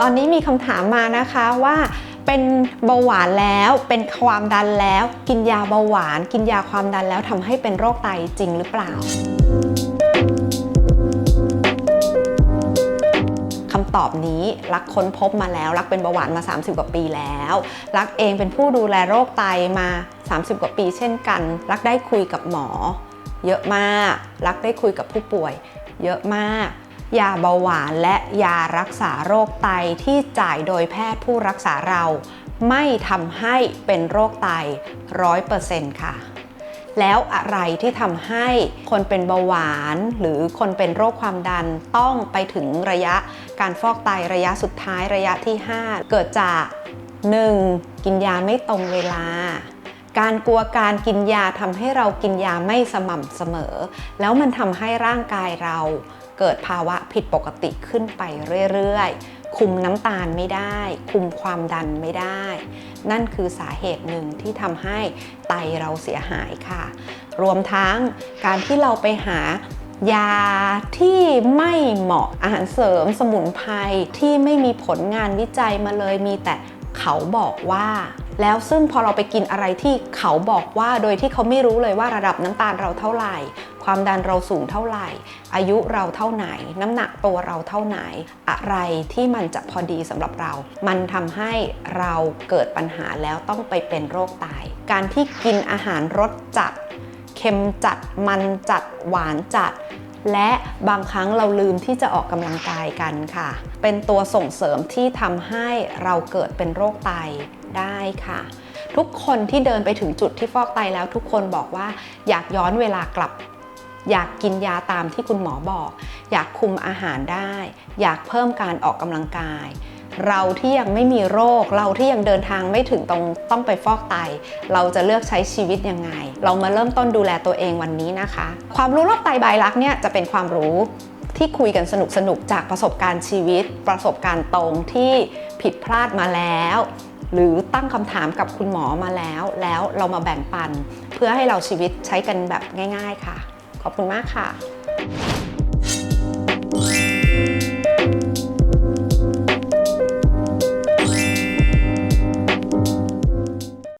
ตอนนี้มีคำถามมานะคะว่าเป็นเบาหวานแล้วเป็นความดันแล้ว กินยาเบาหวาน กินยาความดันแล้วทำให้เป็นโรคไตจริงหรือเปล่าคำตอบนี้รักค้นพบมาแล้วรักเป็นเบาหวานมา 30 กว่าปีแล้ว รักเองเป็นผู้ดูแลโรคไตมา 30 กว่าปีเช่นกัน รักได้คุยกับหมอ เยอะมาก รักได้คุยกับผู้ป่วย เยอะมาก ยาเบาหวานและยารักษาโรคไตที่จ่ายโดยแพทย์ผู้รักษาเรา ไม่ทำให้เป็นโรคไตร้อยเปอร์เซ็นต์ค่ะ แล้วอะไรที่ทำให้คนเป็นเบาหวาน หรือคนเป็นโรคความดันต้องไปถึงระยะการฟอกไตระยะสุดท้ายระยะที่ 5 เกิดจาก 1. กินยาไม่ตรงเวลา การกลัวการกินยาทำให้เรากินยาไม่สม่ำเสมอ แล้วมันทำให้ร่างกายเราเกิดภาวะผิดปกติขึ้นไปเรื่อยๆ คุมน้ำตาลไม่ได้ คุมความดันไม่ได้ นั่นคือสาเหตุหนึ่งที่ทำให้ไตเราเสียหายค่ะ รวมทั้งการที่เราไปหายาที่ไม่เหมาะอาหารเสริมสมุนไพรที่ไม่มีผลงานวิจัยมาเลยมีแต่เขาบอกว่า แล้วซึ่งพอเราไปกินอะไรที่เขาบอกว่าโดยที่เขาไม่รู้เลยว่าระดับน้ำตาลเราเท่าไหร่ ความดันเราสูงเท่าไหร่ อายุเราเท่าไหน น้ำหนักตัวเราเท่าไหน อะไรที่มันจะพอดีสำหรับเรา มันทำให้เราเกิดปัญหาแล้วต้องไปเป็นโรคไตการที่กินอาหารรสจัดเค็มจัดมันจัดหวานจัด และบางครั้งเราลืมที่จะออกกำลังกายกันค่ะ เป็นตัวส่งเสริมที่ทำให้เราเกิดเป็นโรคไตได้ค่ะ ทุกคนที่เดินไปถึงจุดที่ฟอกไตแล้วทุกคนบอกว่าอยากย้อนเวลากลับ อยากกินยาตามที่คุณหมอบอก อยากคุมอาหารได้ อยากเพิ่มการออกกำลังกาย เราที่ยังไม่มีโรค เราที่ยังเดินทางไม่ถึงตรงต้องไปฟอกไต เราจะเลือกใช้ชีวิตยังไง เรามาเริ่มต้นดูแลตัวเองวันนี้นะคะ ความรู้โรคไตบายรักเนี่ยจะเป็นความรู้ที่คุยกันสนุกสนุกๆจากประสบการณ์ชีวิต ประสบการณ์ตรงที่ผิดพลาดมาแล้ว หรือตั้งคำถามกับคุณหมอมาแล้ว แล้วเรามาแบ่งปัน เพื่อให้เราชีวิตใช้กันแบบง่าย ๆ ค่ะ ขอบคุณมากค่ะ